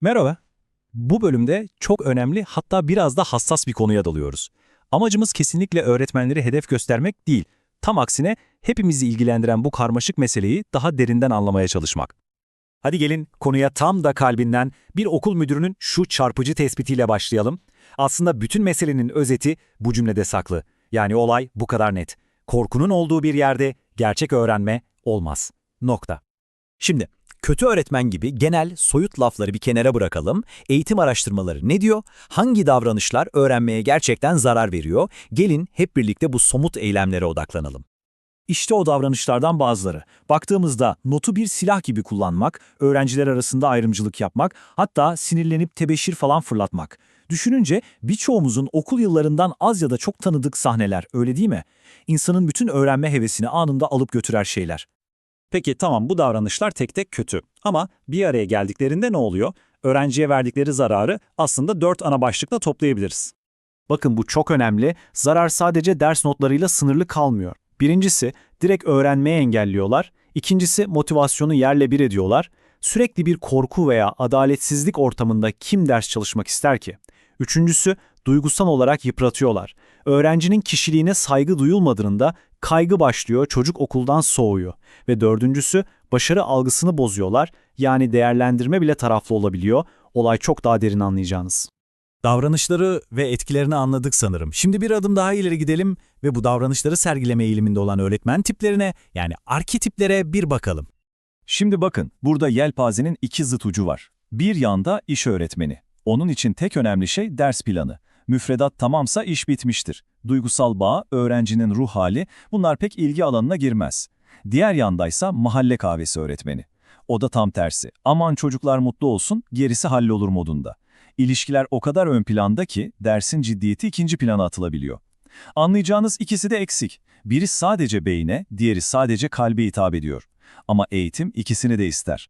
Merhaba. Bu bölümde çok önemli hatta biraz da hassas bir konuya dalıyoruz. Amacımız kesinlikle öğretmenleri hedef göstermek değil. Tam aksine hepimizi ilgilendiren bu karmaşık meseleyi daha derinden anlamaya çalışmak. Hadi gelin konuya tam da kalbinden bir okul müdürünün şu çarpıcı tespitiyle başlayalım. Aslında bütün meselenin özeti bu cümlede saklı. Yani olay bu kadar net. Korkunun olduğu bir yerde gerçek öğrenme olmaz. Nokta. Şimdi kötü öğretmen gibi genel soyut lafları bir kenara bırakalım. Eğitim araştırmaları ne diyor? Hangi davranışlar öğrenmeye gerçekten zarar veriyor? Gelin hep birlikte bu somut eylemlere odaklanalım. İşte o davranışlardan bazıları. Baktığımızda notu bir silah gibi kullanmak, öğrenciler arasında ayrımcılık yapmak, hatta sinirlenip tebeşir falan fırlatmak. Düşününce birçoğumuzun okul yıllarından az ya da çok tanıdık sahneler, öyle değil mi? İnsanın bütün öğrenme hevesini anında alıp götürer şeyler. Peki tamam bu davranışlar tek tek kötü. Ama bir araya geldiklerinde ne oluyor? Öğrenciye verdikleri zararı aslında dört ana başlıkla toplayabiliriz. Bakın bu çok önemli. Zarar sadece ders notlarıyla sınırlı kalmıyor. Birincisi, direkt öğrenmeyi engelliyorlar. İkincisi, motivasyonu yerle bir ediyorlar. Sürekli bir korku veya adaletsizlik ortamında kim ders çalışmak ister ki? Üçüncüsü, duygusal olarak yıpratıyorlar. Öğrencinin kişiliğine saygı duyulmadığında kaygı başlıyor, çocuk okuldan soğuyor. Ve dördüncüsü, başarı algısını bozuyorlar. Yani değerlendirme bile taraflı olabiliyor. Olay çok daha derin anlayacağınız. Davranışları ve etkilerini anladık sanırım. Şimdi bir adım daha ileri gidelim ve bu davranışları sergileme eğiliminde olan öğretmen tiplerine yani arketiplere bir bakalım. Şimdi bakın, burada yelpazenin iki zıt ucu var. Bir yanda iş öğretmeni. Onun için tek önemli şey ders planı. Müfredat tamamsa iş bitmiştir. Duygusal bağ, öğrencinin ruh hali bunlar pek ilgi alanına girmez. Diğer yandaysa mahalle kahvesi öğretmeni. O da tam tersi. Aman çocuklar mutlu olsun, gerisi hallolur modunda. İlişkiler o kadar ön planda ki dersin ciddiyeti ikinci plana atılabiliyor. Anlayacağınız ikisi de eksik. Biri sadece beyne, diğeri sadece kalbe hitap ediyor. Ama eğitim ikisini de ister.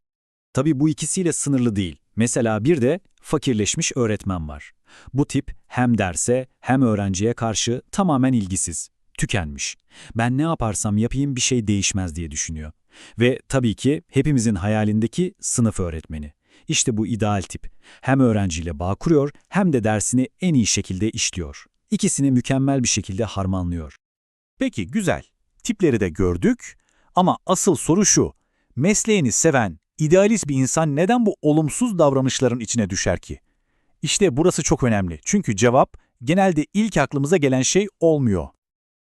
Tabii bu ikisiyle sınırlı değil. Mesela bir de fakirleşmiş öğretmen var. Bu tip hem derse hem öğrenciye karşı tamamen ilgisiz, tükenmiş. Ben ne yaparsam yapayım bir şey değişmez diye düşünüyor. Ve tabii ki hepimizin hayalindeki sınıf öğretmeni. İşte bu ideal tip. Hem öğrenciyle bağ kuruyor hem de dersini en iyi şekilde işliyor. İkisini mükemmel bir şekilde harmanlıyor. Peki güzel. Tipleri de gördük ama asıl soru şu. Mesleğini seven, idealist bir insan neden bu olumsuz davranışların içine düşer ki? İşte burası çok önemli. Çünkü cevap genelde ilk aklımıza gelen şey olmuyor.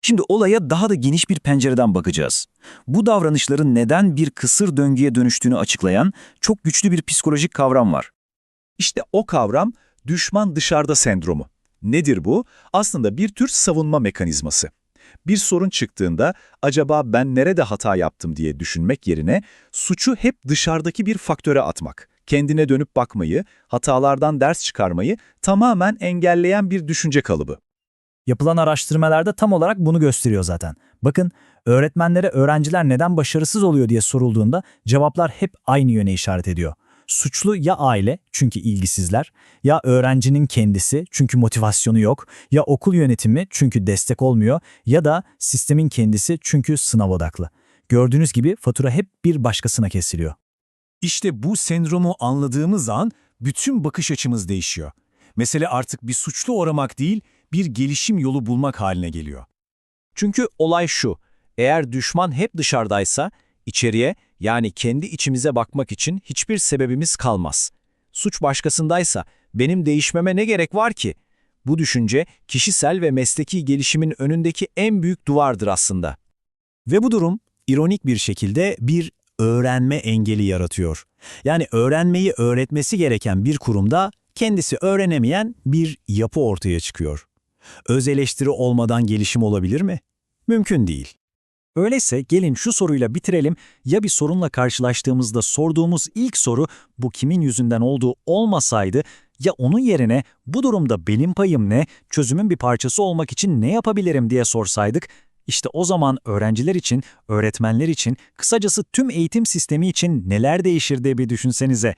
Şimdi olaya daha da geniş bir pencereden bakacağız. Bu davranışların neden bir kısır döngüye dönüştüğünü açıklayan çok güçlü bir psikolojik kavram var. İşte o kavram düşman dışarıda sendromu. Nedir bu? Aslında bir tür savunma mekanizması. Bir sorun çıktığında acaba ben nerede hata yaptım diye düşünmek yerine suçu hep dışarıdaki bir faktöre atmak, kendine dönüp bakmayı, hatalardan ders çıkarmayı tamamen engelleyen bir düşünce kalıbı. Yapılan araştırmalarda tam olarak bunu gösteriyor zaten. Bakın, öğretmenlere öğrenciler neden başarısız oluyor diye sorulduğunda cevaplar hep aynı yöne işaret ediyor. Suçlu ya aile çünkü ilgisizler, ya öğrencinin kendisi çünkü motivasyonu yok, ya okul yönetimi çünkü destek olmuyor ya da sistemin kendisi çünkü sınav odaklı. Gördüğünüz gibi fatura hep bir başkasına kesiliyor. İşte bu sendromu anladığımız an bütün bakış açımız değişiyor. Mesele artık bir suçlu aramak değil, bir gelişim yolu bulmak haline geliyor. Çünkü olay şu, eğer düşman hep dışarıdaysa, içeriye yani kendi içimize bakmak için hiçbir sebebimiz kalmaz. Suç başkasındaysa, benim değişmeme ne gerek var ki? Bu düşünce, kişisel ve mesleki gelişimin önündeki en büyük duvardır aslında. Ve bu durum, ironik bir şekilde bir öğrenme engeli yaratıyor. Yani öğrenmeyi öğretmesi gereken bir kurumda kendisi öğrenemeyen bir yapı ortaya çıkıyor. Öz eleştiri olmadan gelişim olabilir mi? Mümkün değil. Öyleyse gelin şu soruyla bitirelim. Ya bir sorunla karşılaştığımızda sorduğumuz ilk soru bu kimin yüzünden olduğu olmasaydı ya onun yerine bu durumda benim payım ne, çözümün bir parçası olmak için ne yapabilirim diye sorsaydık, işte o zaman öğrenciler için, öğretmenler için, kısacası tüm eğitim sistemi için neler değişirdi bir düşünsenize.